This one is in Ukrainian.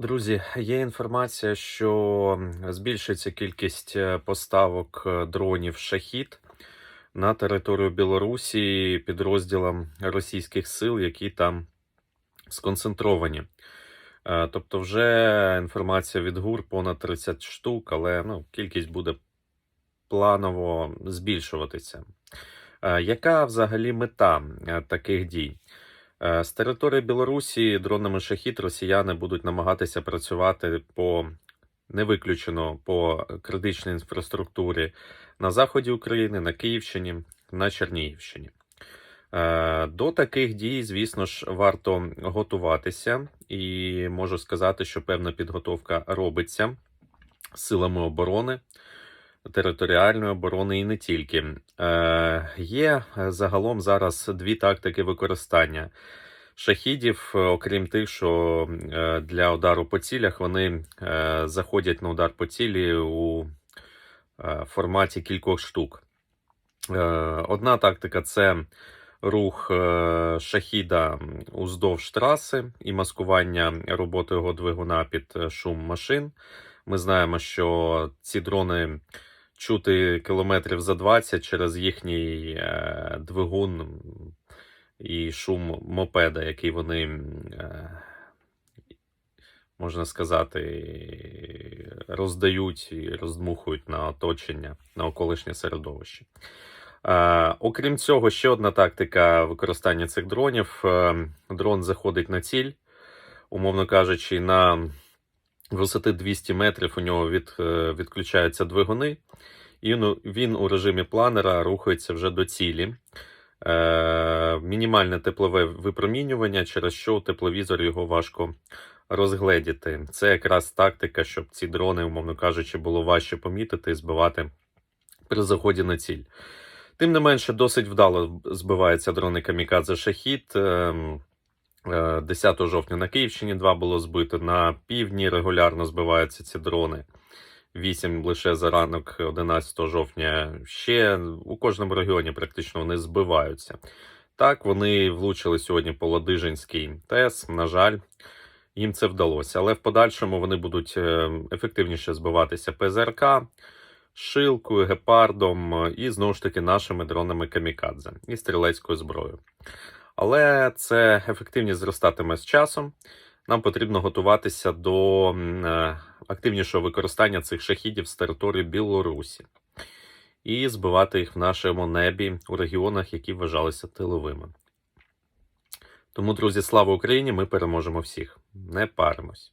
Друзі, є інформація, що збільшиться кількість е, поставок е, дронів шахід на територію Білорусі підрозділам російських сил, які там сконцентровані. Е, Тобто, вже інформація від ГУР понад 30 штук, але ну, кількість буде планово збільшуватися. Яка взагалі мета таких дій? Е, З території Білорусі дронами шахід росіяни будуть намагатися працювати по не виключено по критичній інфраструктурі на заході України, на Київщині, на Чернігівщині. Е, До таких дій, звісно ж, варто готуватися, і можу сказати, що певна підготовка робиться силами оборони, територіальної оборони і не тільки. Е, Є е, загалом зараз дві тактики використання шахідів, е, окрім тих, що е, для удару по цілях вони заходять на удар по цілі у форматі кількох штук. Одна тактика це рух шахіда уздовж траси і маскування роботи його двигуна під шум машин. Ми знаємо, що ці дрони чути кілометрів за 20 через їхній е, двигун і шум мопеда, який вони, е, можна сказати, роздають і роздмухують на оточення, на околишнє середовище. Е, окрім цього, ще одна тактика використання цих дронів. Дрон заходить на ціль, умовно кажучи, на висоти 200 метрів у нього від, е, відключаються двигуни, і ну, він у режимі планера рухається вже до цілі. Е, мінімальне теплове випромінювання, через що тепловізор його важко розгледіти. Це якраз тактика, щоб ці дрони, умовно кажучи, було важче помітити і збивати при заході на ціль. Тим не менше, досить вдало збиваються дрони Камікадзе Шахід. Ем, е, 10 жовтня на Київщині 2 було збито. На півдні регулярно збиваються ці дрони. 8 лише за ранок 11 жовтня. Ще у кожному регіоні практично вони збиваються. Так, вони влучили сьогодні по Ладижинській ТЕС. На жаль, їм це вдалося. Але в подальшому вони будуть е, ефективніше збиватися ПЗРК, шилкою, гепардом е, і знову ж таки нашими дронами Камікадзе і стрілецькою зброєю. Але це ефективність зростатиме з часом. Нам потрібно готуватися до е, активнішого використання цих шахідів з території Білорусі і збивати їх в нашому небі у регіонах, які вважалися тиловими. Тому, друзі, слава Україні! Ми переможемо всіх. Не паримось.